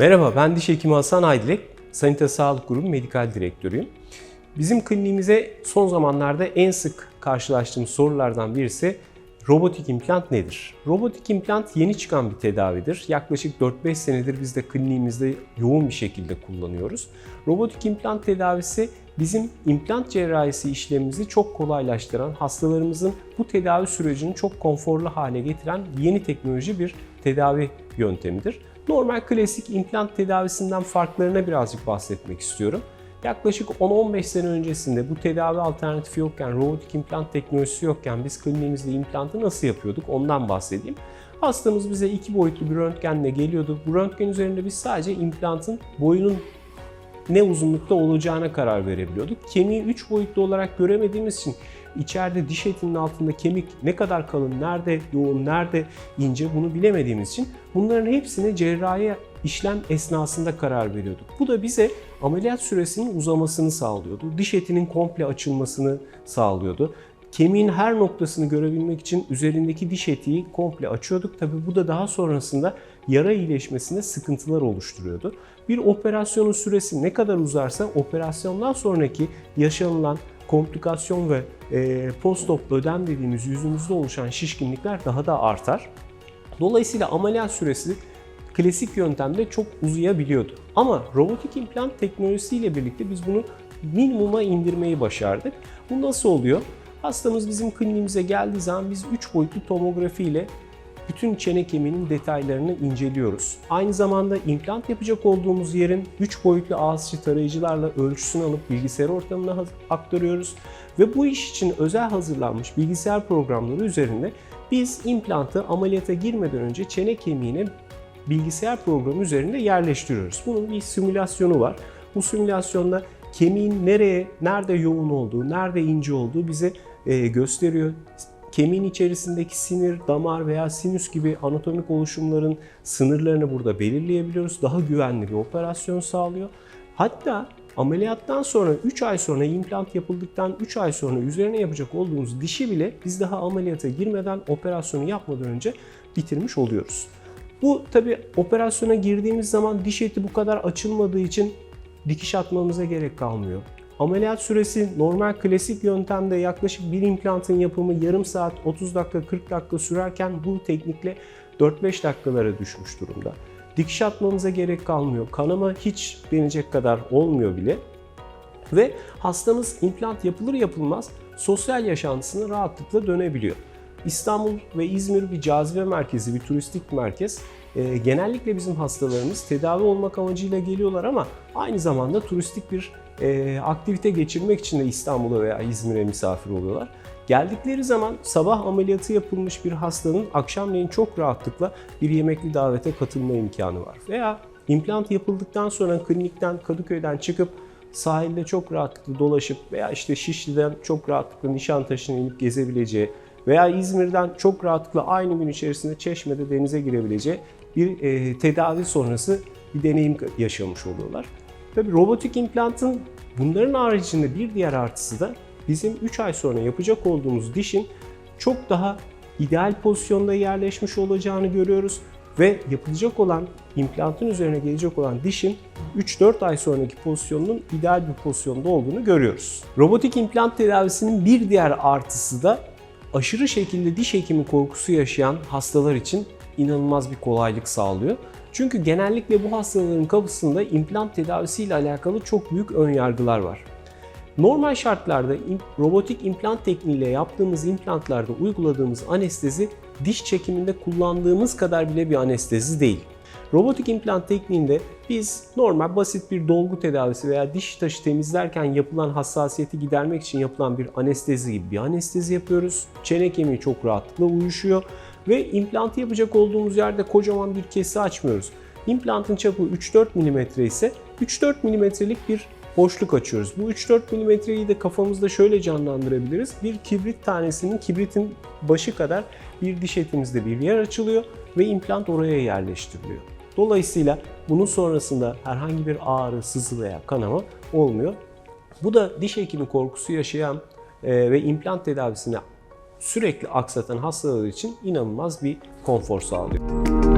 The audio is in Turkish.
Merhaba, ben diş hekimi Hasan Aydilek, Sanita Sağlık Grubu Medikal Direktörüyüm. Bizim kliniğimize son zamanlarda en sık karşılaştığımız sorulardan birisi robotik implant nedir? Robotik implant yeni çıkan bir tedavidir. Yaklaşık 4-5 senedir biz de kliniğimizde yoğun bir şekilde kullanıyoruz. Robotik implant tedavisi bizim implant cerrahisi işlemimizi çok kolaylaştıran, hastalarımızın bu tedavi sürecini çok konforlu hale getiren yeni teknoloji bir tedavi yöntemidir. Normal klasik implant tedavisinden farklarına birazcık bahsetmek istiyorum. Yaklaşık 10-15 sene öncesinde bu tedavi alternatifi yokken, robotik implant teknolojisi yokken biz kliniğimizde implantı nasıl yapıyorduk ondan bahsedeyim. Hastamız bize iki boyutlu bir röntgenle geliyordu. Bu röntgen üzerinde biz sadece implantın boyunun ne uzunlukta olacağına karar verebiliyorduk. Kemiği 3 boyutlu olarak göremediğimiz için içeride diş etinin altında kemik ne kadar kalın, nerede yoğun, nerede ince bunu bilemediğimiz için bunların hepsini cerrahi işlem esnasında karar veriyorduk. Bu da bize ameliyat süresinin uzamasını sağlıyordu. Diş etinin komple açılmasını sağlıyordu. Kemiğin her noktasını görebilmek için üzerindeki diş etiği komple açıyorduk. Tabi bu da daha sonrasında yara iyileşmesinde sıkıntılar oluşturuyordu. Bir operasyonun süresi ne kadar uzarsa operasyondan sonraki yaşanılan komplikasyon ve e, post-op ödem dediğimiz yüzümüzde oluşan şişkinlikler daha da artar. Dolayısıyla ameliyat süresi klasik yöntemde çok uzayabiliyordu. Ama robotik implant teknolojisiyle birlikte biz bunu minimuma indirmeyi başardık. Bu nasıl oluyor? Hastamız bizim kliniğimize geldiği zaman biz 3 boyutlu tomografi ile bütün çene kemiğinin detaylarını inceliyoruz. Aynı zamanda implant yapacak olduğumuz yerin 3 boyutlu ağız içi tarayıcılarla ölçüsünü alıp bilgisayar ortamına aktarıyoruz. Ve bu iş için özel hazırlanmış bilgisayar programları üzerinde biz implantı ameliyata girmeden önce çene kemiğine bilgisayar programı üzerinde yerleştiriyoruz. Bunun bir simülasyonu var. Bu simülasyonda kemiğin nereye, nerede yoğun olduğu, nerede ince olduğu bize e, gösteriyor. Kemiğin içerisindeki sinir, damar veya sinüs gibi anatomik oluşumların sınırlarını burada belirleyebiliyoruz. Daha güvenli bir operasyon sağlıyor. Hatta ameliyattan sonra 3 ay sonra implant yapıldıktan 3 ay sonra üzerine yapacak olduğumuz dişi bile biz daha ameliyata girmeden operasyonu yapmadan önce bitirmiş oluyoruz. Bu tabi operasyona girdiğimiz zaman diş eti bu kadar açılmadığı için dikiş atmamıza gerek kalmıyor. Ameliyat süresi normal klasik yöntemde yaklaşık bir implantın yapımı yarım saat 30 dakika 40 dakika sürerken bu teknikle 4-5 dakikalara düşmüş durumda. Dikiş atmamıza gerek kalmıyor. Kanama hiç denecek kadar olmuyor bile. Ve hastamız implant yapılır yapılmaz sosyal yaşantısına rahatlıkla dönebiliyor. İstanbul ve İzmir bir cazibe merkezi, bir turistik merkez. E, genellikle bizim hastalarımız tedavi olmak amacıyla geliyorlar ama aynı zamanda turistik bir e, aktivite geçirmek için de İstanbul'a veya İzmir'e misafir oluyorlar. Geldikleri zaman sabah ameliyatı yapılmış bir hastanın akşamleyin çok rahatlıkla bir yemekli davete katılma imkanı var. Veya implant yapıldıktan sonra klinikten, Kadıköy'den çıkıp sahilde çok rahatlıkla dolaşıp veya işte Şişli'den çok rahatlıkla Nişantaşı'na inip gezebileceği veya İzmir'den çok rahatlıkla aynı gün içerisinde Çeşme'de denize girebileceği bir e, tedavi sonrası bir deneyim yaşamış oluyorlar. Tabii robotik implantın bunların haricinde bir diğer artısı da bizim 3 ay sonra yapacak olduğumuz dişin çok daha ideal pozisyonda yerleşmiş olacağını görüyoruz ve yapılacak olan implantın üzerine gelecek olan dişin 3-4 ay sonraki pozisyonunun ideal bir pozisyonda olduğunu görüyoruz. Robotik implant tedavisinin bir diğer artısı da aşırı şekilde diş hekimi korkusu yaşayan hastalar için inanılmaz bir kolaylık sağlıyor. Çünkü genellikle bu hastaların kapısında implant tedavisi ile alakalı çok büyük ön yargılar var. Normal şartlarda robotik implant tekniğiyle yaptığımız implantlarda uyguladığımız anestezi diş çekiminde kullandığımız kadar bile bir anestezi değil. Robotik implant tekniğinde biz normal basit bir dolgu tedavisi veya diş taşı temizlerken yapılan hassasiyeti gidermek için yapılan bir anestezi gibi bir anestezi yapıyoruz. Çene kemiği çok rahatlıkla uyuşuyor ve implantı yapacak olduğumuz yerde kocaman bir kesi açmıyoruz. İmplantın çapı 3-4 mm ise 3-4 mm'lik bir boşluk açıyoruz. Bu 3-4 mm'yi de kafamızda şöyle canlandırabiliriz. Bir kibrit tanesinin kibritin başı kadar bir diş etimizde bir yer açılıyor ve implant oraya yerleştiriliyor. Dolayısıyla bunun sonrasında herhangi bir ağrı, sızı veya kanama olmuyor. Bu da diş hekimi korkusu yaşayan e, ve implant tedavisini sürekli aksatan hastalar için inanılmaz bir konfor sağlıyor.